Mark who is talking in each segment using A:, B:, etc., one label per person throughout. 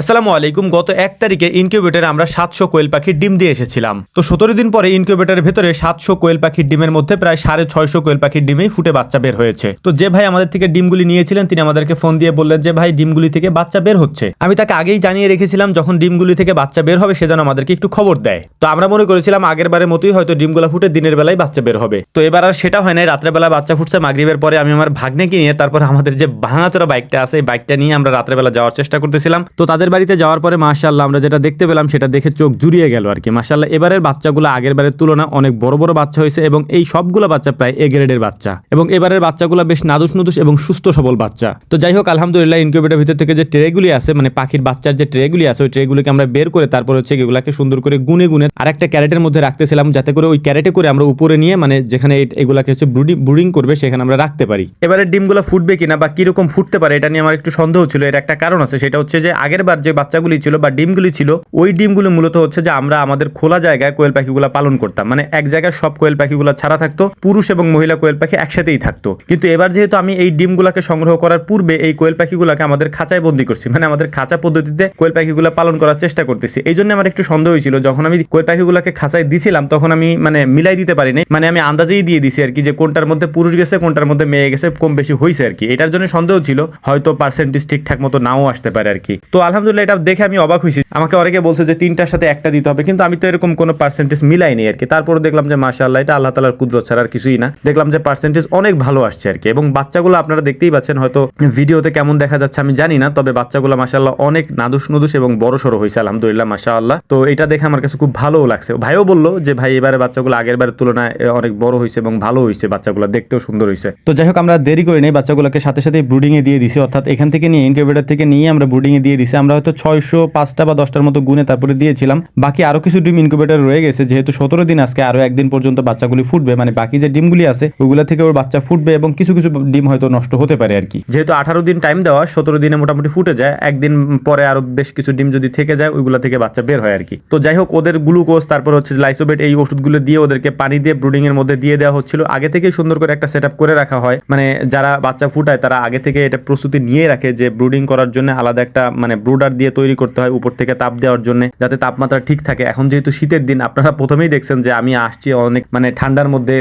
A: আসসালামু আলাইকুম। গত এক তারিখে ইনকিউবেটরে আমরা সাতশো কোয়েল পাখির ডিম দিয়ে এসেছিলাম। তো সতেরো দিন পরে ইনকিউবেটরের ভেতরে সাতশো কোয়েল পাখির ডিমের মধ্যে প্রায় সাড়ে ছয়শো কোয়েল পাখির ডিমেই ফুটে বাচ্চা বের হয়েছে। তো যে ভাই আমাদের থেকে ডিমগুলি নিয়েছিলেন, তিনি আমাদেরকে ফোন দিয়ে বললেন যে, ভাই, ডিমগুলি থেকে বাচ্চা বের হচ্ছে। আমি তাকে আগেই জানিয়ে রেখেছিলাম, যখন ডিমগুলি থেকে বাচ্চা বের হবে, সে যেন আমাদেরকে একটু খবর দেয়। তো আমরা মনে করেছিলাম, আগের বারের মতোই হয়তো ডিমগুলো ফুটে দিনের বেলায় বাচ্চা বের হবে। তো এবার আর সেটা হয় নাই, রাত্রেবেলা বাচ্চা ফুটছে, মাগরিবের পরে আমি আমার ভাগ্নেকে নিয়ে তারপর আমাদের যে ভাঙাচোরা বাইকটা আছে, এই বাইকটা নিয়ে আমরা রাত্রেবেলা যাওয়ার চেষ্টা করতেছিলাম। তো তাদের বাড়িতে যাওয়ার পরে মাশাল্লাহ আমরা যেটা দেখতে পেলাম, সেটা দেখে চোখ জুড়িয়ে গেল আর কি। মাশাল্লাহ এবারের বাচ্চাগুলো আগের বারের তুলনা অনেক বড় বড় বাচ্চা হয়েছে এবং এই সবগুলো বাচ্চা প্রায় এ গ্রেডের বাচ্চা। এবং এবারের বাচ্চাগুলো বেশ নাদুস নুদুস এবং সুস্থ সবল বাচ্চা। তো যাই হোক, আলহামদুলিল্লাহ ইনকিউবেটার ভিতর থেকে যে ট্রেগুলি আছে মানে পাখির বাচ্চার যে ট্রেগুলি আছে, ওই ট্রেগুলিকে আমরা বের করে তারপর হচ্ছে এগুলাকে সুন্দর করে গুনে গুনে আর একটা ক্যারেটের মধ্যে রাখতেছিলাম, যাতে করে ওই ক্যারেটে করে আমরা উপরে নিয়ে মানে যেখানে এগুলাকে হচ্ছে ব্রুডিং করবে, সেখানে আমরা রাখতে পারি। এবারে ডিমগুলো ফুটবে কিনা বা কীরকম ফুটতে পারে, এটা নিয়ে আমার একটু সন্দেহ ছিল। এর একটা কারণ আছে, সেটা হচ্ছে যে আগের যে বাচ্চাগুলি ছিল বা ডিমগুলি ছিল, ওই ডিমগুলো মূলত হচ্ছে যে আমরা আমাদের খোলা জায়গায় কোয়েল পাখিগুলো পালন করতাম। মানে এক জায়গায় সব কোয়েল পাখিগুলো ছাড়া থাকতো, পুরুষ এবং মহিলা কোয়েল পাখি একসাথেই থাকতো। কিন্তু এবার যেহেতু আমি এই ডিমগুলোকে সংগ্রহ করার পূর্বে এই কোয়েল পাখিগুলোকে আমাদের খাঁচায় বন্দি করছি মানে আমাদের খাঁচা পদ্ধতিতে কোয়েল পাখিগুলো পালন করার চেষ্টা করতেছি। এই জন্য আমার একটু সন্দেহ হয়েছিল, যখন আমি কোয়েল পাখিগুলোকে খাঁচায় দিছিলাম, তখন আমি মানে মিলাই দিতে পারিনি। মানে আমি আন্দাজেই দিয়ে দিছি আর কি যে কোনটার মধ্যে পুরুষ গেছে, কোনটার মধ্যে মেয়ে গেছে, কম বেশি হয়েছে আর কি। এটার জন্য সন্দেহ ছিল, হয়তো পার্সেন্টেজ ঠিকঠাক মতো নাও আসতে পারে আর কি। তো আলহামদুলিল্লাহ এটা দেখে আমি অবাক হয়েছি। আমাকে অনেকে বলছে যে তিনটার সাথে একটা দিতে হবে, কিন্তু আমি তো এরকম কোনো পার্সেন্টেজ মিলাইনি আর কি। তারপরে দেখলাম যে মাশাআল্লাহ, এটা আল্লাহ তালার কুদরত ছাড়া আর কিছুই না। দেখলাম যে পার্সেন্টেজ অনেক ভালো আসছে আর কি। এবং বাচ্চাগুলো আপনারা দেখতেই পাচ্ছেন, হয়তো ভিডিওতে কেমন দেখা যাচ্ছে আমি জানি না, তবে বাচ্চাগুলো মাশাআল্লাহ অনেক নাদুস নুদুস এবং বড় সড়ো হয়েছে, আলহামদুলিল্লাহ, মাশাআল্লাহ। তো এটা দেখে আমার কাছে খুব ভালোও লাগছে। ভাইও বলল যে, ভাই, এবারে বাচ্চাগুলো আগের বারের তুলনায় অনেক বড় হয়েছে এবং ভালো হয়েছে বাচ্চাগুলো, দেখতেও সুন্দর হয়েছে। তো যাই হোক, আমরা দেরি করে নেই বাচ্চাগুলোকে সাথে সাথে ব্রুডিং এ দিয়ে দিছি। অর্থাৎ এখান থেকে নিয়ে ইনকিউবেটর থেকে নিয়ে আমরা ব্রুডিং এ দিয়ে দিছি। আমরা হয়তো ছয়শো, পাঁচটা বা দশটার মতো গুনে তারপরে দিয়েছিলাম। বাকি আরও কিছু ডিম ইনকিউবেটর রয়ে গেছে, যেহেতু সতেরো দিন আজকে আরও একদিন পর্যন্ত বাচ্চাগুলি ফুটবে মানে বাকি যে ডিমগুলি আছে, ওগুলা থেকে ওর বাচ্চা ফুটবে এবং কিছু কিছু ডিম হয়তো নষ্ট হতে পারে আর কি। যেহেতু আঠারো দিন টাইম দেওয়া, সতেরো দিনে মোটামুটি ফুটে যায়, একদিন পরে আরও বেশ কিছু ডিম যদি থেকে যায়, ওইগুলা থেকে বাচ্চা বের হয় আর কি। তো যাই হোক, ওদের গ্লুকোজ তারপর হচ্ছে লাইসোবেট এই ওষুধগুলো দিয়ে ওদেরকে পানি দিয়ে ব্রুডিং এর মধ্যে দিয়ে দেওয়া হচ্ছিল। আগে থেকেই সুন্দর করে একটা সেট করে রাখা হয়। মানে যারা বাচ্চা ফুটায়, তারা আগে থেকে এটা প্রস্তুতি নিয়ে রাখে যে ব্রুডিং করার জন্য আলাদা একটা মানে ব্রুডার দিয়ে তৈরি করতে হয় উপর থেকে তাপ দেওয়ার জন্য, যাতে তাপমাত্রা ঠিক থাকে। এখন যেহেতু শীতের দিন, আপনারা প্রথমেই দেখছেন যে আমি আসছি অনেক মানে ঠান্ডার মধ্যে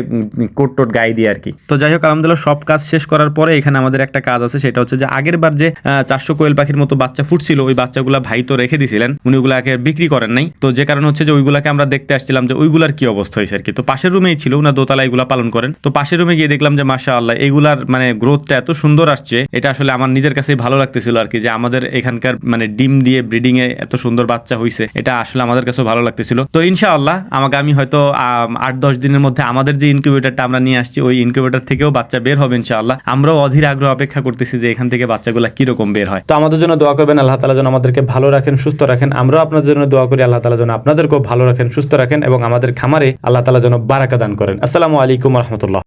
A: কোট টোট গায়ে দিয়ে আর কি। তো যাই হোক, আলহামদুলিল্লাহ সব কাজ শেষ করার পরে এখানে আমাদের একটা কাজ আছে, সেটা হচ্ছে যে আগের বার যে চারশো কোয়েল পাখির মতো বাচ্চা ফুটছিল, ওই বাচ্চাগুলা ভাই তো রেখে দিয়েছিলেন উনি ওগুলাকে বিক্রি করেন নাই। তো যে কারণ হচ্ছে যে ওইগুলাকে আমরা দেখতে আসছিলাম যে ওইগুলার কি অবস্থা হয়েছে আর কি। তো পাশের রুমেই ছিল, উনার দোতলা এগুলা পালন করেন। তো পাশের রুমে গিয়ে দেখলাম যে মাসা আল্লাহ এগুলার মানে গ্রোথটা এত সুন্দর আসছে, এটা আসলে আমার নিজের কাছেই ভালো লাগতেছিল আর কি, যে আমাদের এখানকার মানে ডিম দিয়ে ব্রিডিং এ এত সুন্দর বাচ্চা হয়েছে এটা আসলে আমাদের কাছেও ভালো লাগতেছিল। তো ইনশাআল্লাহ আমাকে আমি হয়তো আট দশ দিনের মধ্যে আমাদের যে ইনকিউবেটারটা আমরা নিয়ে আসছি, ওই ইনকিউবেটার থেকেও বাচ্চা বের হবে ইনশাআল্লাহ। আমরাও অধীর আগ্রহ অপেক্ষা করতেছি যে এখান থেকে বাচ্চাগুলো কীরকম বের হয়। তো আমাদের জন্য দোয়া করবেন, আল্লাহ তালা যেন আমাদেরকে ভালো রাখেন, সুস্থ রাখেন। আমরাও আপনার জন্য দোয়া করি, আল্লাহ তালা যেন আপনাদেরকেও ভালো রাখেন, সুস্থ রাখেন এবং আমাদের খামারে আল্লাহ তালা যেন বারাকা দান করেন। আসসালামু আলাইকুম রহমতুল্লাহ।